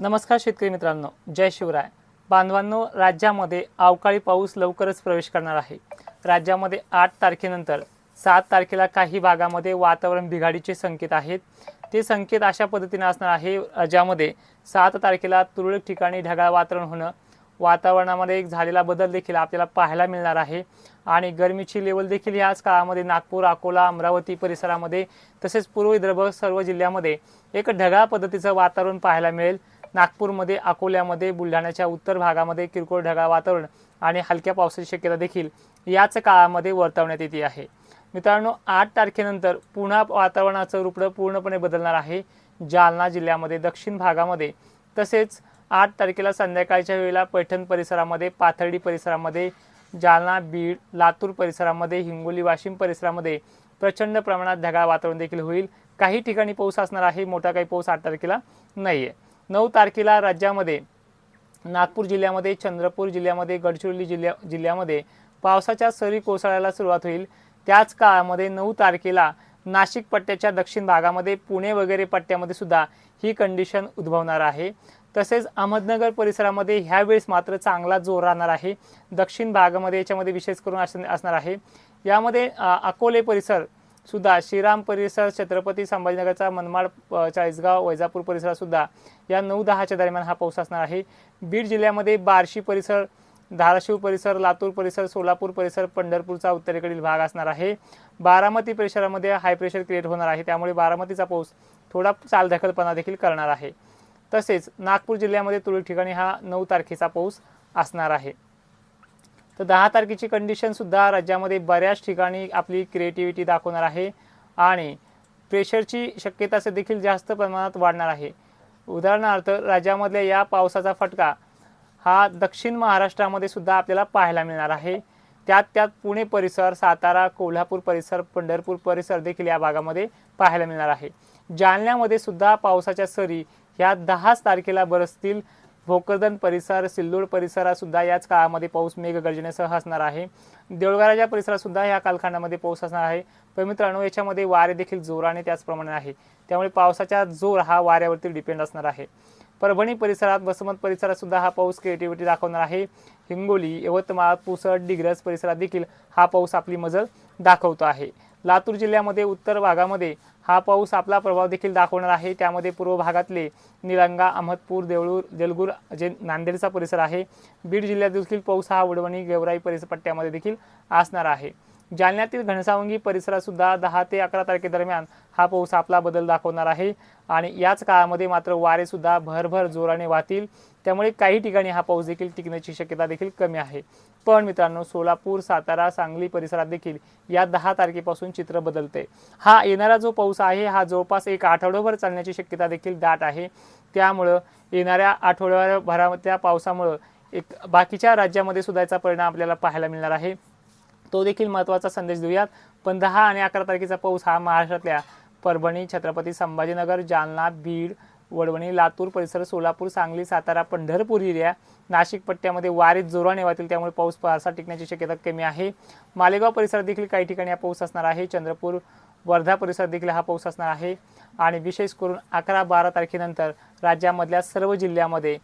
नमस्कार शेतकरी मित्रांनो जय शिवराय. बांधवांनो राज्यामध्ये अवकाळी पाऊस लवकरच प्रवेश करणार आहे. राज्यामध्ये आठ तारखेनंतर सात तारखेला काही भागामध्ये वातावरण बिघाडीचे संकेत आहेत. ते संकेत अशा पद्धतीने असणार आहे राज्यामध्ये सात तारखेला तुरळक ठिकाणी ढगाळ वातावरण होणं वातावरणामध्ये एक झालेला बदल देखील आपल्याला पाहायला मिळणार आहे. आणि गरमीची लेवल देखील याच काळामध्ये नागपूर अकोला अमरावती परिसरामध्ये तसेच पूर्व विदर्भ सर्व जिल्ह्यामध्ये एक ढगाळ पद्धतीचं वातावरण पाहायला मिळेल. नागपूरमध्ये अकोल्यामध्ये बुलढाण्याच्या उत्तर भागामध्ये किरकोळ ढगाळ वातावरण आणि हलक्या पावसाची शक्यता देखील याच काळामध्ये वर्तवण्यात येते आहे. मित्रांनो आठ तारखेनंतर पुन्हा वातावरणाचं रुपडं पूर्णपणे बदलणार आहे. जालना जिल्ह्यामध्ये दक्षिण भागामध्ये तसेच आठ तारखेला संध्याकाळच्या वेळेला पैठण परिसरामध्ये पाथर्डी परिसरामध्ये जालना बीड लातूर परिसरामध्ये हिंगोली वाशिम परिसरामध्ये प्रचंड प्रमाणात ढगाळ वातावरण देखील होईल. काही ठिकाणी पाऊस असणार आहे मोठा काही पाऊस आठ तारखेला नाही आहे नऊ तारखेला राज्यामध्ये नागपूर जिल्ह्यामध्ये चंद्रपूर जिल्ह्यामध्ये गडचिरोली जिल्ह्या जिल्ह्यामध्ये पावसाच्या सरी कोसळायला सुरुवात होईल. त्याच काळामध्ये नऊ तारखेला नाशिक पट्ट्याच्या दक्षिण भागामध्ये पुणे वगैरे पट्ट्यामध्ये सुद्धा ही कंडिशन उद्भवणार आहे. तसेच अहमदनगर परिसरामध्ये ह्यावेळेस मात्र चांगला जोर राहणार आहे. दक्षिण भागामध्ये याच्यामध्ये विशेष करून असणार आहे. यामध्ये अकोले परिसर सुद्धा श्रीराम परिसर छत्रपती संभाजीनगरचा मनमाड चाळीसगाव वैजापूर परिसरात सुद्धा या नऊ दहाच्या दरम्यान हा पाऊस असणार आहे. बीड जिल्ह्यामध्ये बार्शी परिसर धाराशिव परिसर लातूर परिसर सोलापूर परिसर पंढरपूरचा उत्तरेकडील भाग असणार आहे. बारामती परिसरामध्ये हाय प्रेशर क्रिएट होणार आहे. त्यामुळे बारामतीचा पाऊस थोडा चालढकलपणा देखील करणार आहे. तसेच नागपूर जिल्ह्यामध्ये तुरळक ठिकाणी हा नऊ तारखेचा पाऊस असणार आहे. तर दहा तारखेची कंडिशनसुद्धा राज्यामध्ये बऱ्याच ठिकाणी आपली क्रिएटिव्हिटी दाखवणार आहे आणि प्रेशरची शक्यता असं देखील जास्त प्रमाणात वाढणार आहे. उदाहरणार्थ राज्यामधल्या या पावसाचा फटका हा दक्षिण महाराष्ट्रामध्ये सुद्धा आपल्याला पाहायला मिळणार आहे. त्यात त्यात पुणे परिसर सातारा कोल्हापूर परिसर पंढरपूर परिसर देखील या भागामध्ये पाहायला मिळणार आहे. जालन्यामध्ये सुद्धा पावसाच्या सरी ह्या दहाच तारखेला बरसतील भोकरदन परिसर सिल्लोड परिसरात सुद्धा याच काळामध्ये पाऊस मेघगर्जनेसह असणार आहे. देऊळगाराच्या परिसरात सुद्धा या कालखंडामध्ये पाऊस असणार आहे. पण मित्रांनो याच्यामध्ये वारे देखील जोराने त्याचप्रमाणे आहे. त्यामुळे पावसाचा जोर हा वाऱ्यावरती डिपेंड असणार आहे. परभणी परिसरात वसमत परिसरात सुद्धा हा पाऊस क्रिएटिव्हिटी दाखवणार आहे. हिंगोली यवतमाळ पुसद डिग्रज परिसरात देखील हा पाऊस आपली मजल दाखवतो आहे. लातूर जिल्ह्यामध्ये उत्तर भागामध्ये हा पाऊस आपला प्रभाव देखील दाखवणार आहे. त्यामध्ये पूर्व भागातले निलंगा अहमदपूर देवळूर देलगूर जे नांदेडचा परिसर आहे बीड जिल्ह्यात देखील पाऊस हा वडवणी गेवराई परिसर पट्ट्यामध्ये देखील असणार आहे. जालन्यातील घनसावंगी परिसरात सुद्धा दहा ते अकरा तारखेदरम्यान हा पाऊस आपला बदल दाखवणार आहे. आणि याच काळामध्ये मात्र वारे सुद्धा भरभर जोराने वाहतील. त्यामुळे काही ठिकाणी हा पाऊस देखील टिकण्याची शक्यता देखील कमी आहे. पण मित्रांनो सोलापूर सातारा सांगली परिसरात देखील या दहा तारखेपासून चित्र बदलते. हा येणारा जो पाऊस आहे हा जवळपास एक आठवडोभर चालण्याची शक्यता देखील दाट आहे. त्यामुळं येणाऱ्या आठवड्याभरा त्या पावसामुळं एक बाकीच्या राज्यामध्ये सुद्धा याचा परिणाम आपल्याला पाहायला मिळणार आहे. तो देखील महत्त्वाचा संदेश देऊयात. पण दहा आणि अकरा तारखेचा पाऊस हा महाराष्ट्रातल्या परभणी छत्रपती संभाजीनगर जालना बीड वडवणी लातूर परिसर सोलापूर सांगली सातारा पंढरपूर एरिया नाशिक पट्ट्यामध्ये वारीत जोराने वाहतील त्यामुळे पाऊस फारसा टिकण्याची शक्यता कमी आहे. मालेगाव परिसरात देखील काही ठिकाणी हा पाऊस असणार आहे. चंद्रपूर वर्धा परिसरात देखील हा पाऊस असणार आहे. आणि विशेष करून अकरा बारा तारखेनंतर राज्यामधल्या सर्व जिल्ह्यामध्ये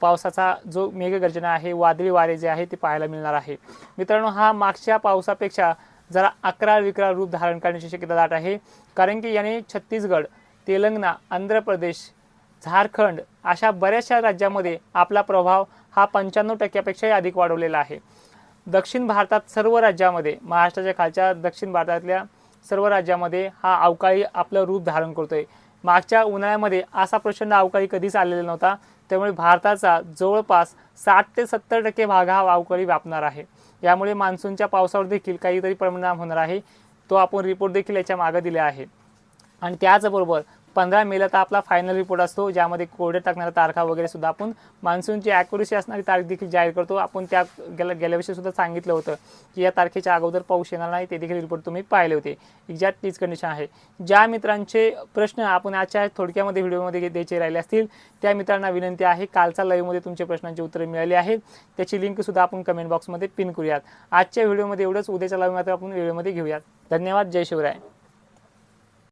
पावसाचा जो मेघगर्जना आहे वादळी वारे जे आहे ते पाहायला मिळणार आहे. मित्रांनो हा मागच्या पावसापेक्षा जरा अकरा विक्राळ रूप धारण करण्याची शक्यता दाट आहे. कारण की याने छत्तीसगड तेलंगणा आंध्र प्रदेश झारखंड अशा बऱ्याचशा राज्यामध्ये आपला प्रभाव हा पंच्याण्णव टक्क्यापेक्षाही अधिक वाढवलेला आहे. दक्षिण भारतात सर्व राज्यामध्ये महाराष्ट्राच्या खालच्या दक्षिण भारतातल्या सर्व राज्यामध्ये हा अवकाळी आपलं रूप धारण करतोय. मागच्या उन्हाळ्यामध्ये असा प्रचंड अवकाळी कधीच आलेला नव्हता. त्यामुळे भारताचा जवळपास साठ ते सत्तर टक्के भाग हा वावकरी व्यापणार आहे. यामुळे मान्सूनच्या पावसावर देखील काहीतरी परिणाम होणार आहे. तो आपण रिपोर्ट देखील याच्या मागे दिले आहे. आणि त्याचबरोबर पंधरा मेला तर आपला फायनल रिपोर्ट असतो ज्यामध्ये कोरडे टाकणाऱ्या तारखा वगैरे सुद्धा आपण मान्सूनची ॲक्युरेसी असणारी तारीख देखील जाहीर करतो. आपण त्या गेल्या गेल्या सुद्धा सांगितलं होतं की या तारखेच्या अगोदर पाऊस येणार नाही ते देखील रिपोर्ट तुम्ही पाहिले होते. एक्झॅक्ट तीच कंडिशन आहे. ज्या मित्रांचे प्रश्न आपण आजच्या थोडक्यामध्ये व्हिडिओमध्ये द्यायचे राहिले असतील त्या मित्रांना विनंती आहे कालचा लाईव्हमध्ये तुमच्या प्रश्नांची उत्तरे मिळाली आहेत. त्याची लिंकसुद्धा आपण कमेंट बॉक्समध्ये पिन करूयात. आजच्या व्हिडिओमध्ये एवढंच. उद्याच्या लाईव्ह मात्र आपण व्हिडिओमध्ये घेऊयात. धन्यवाद. जय शिवराय.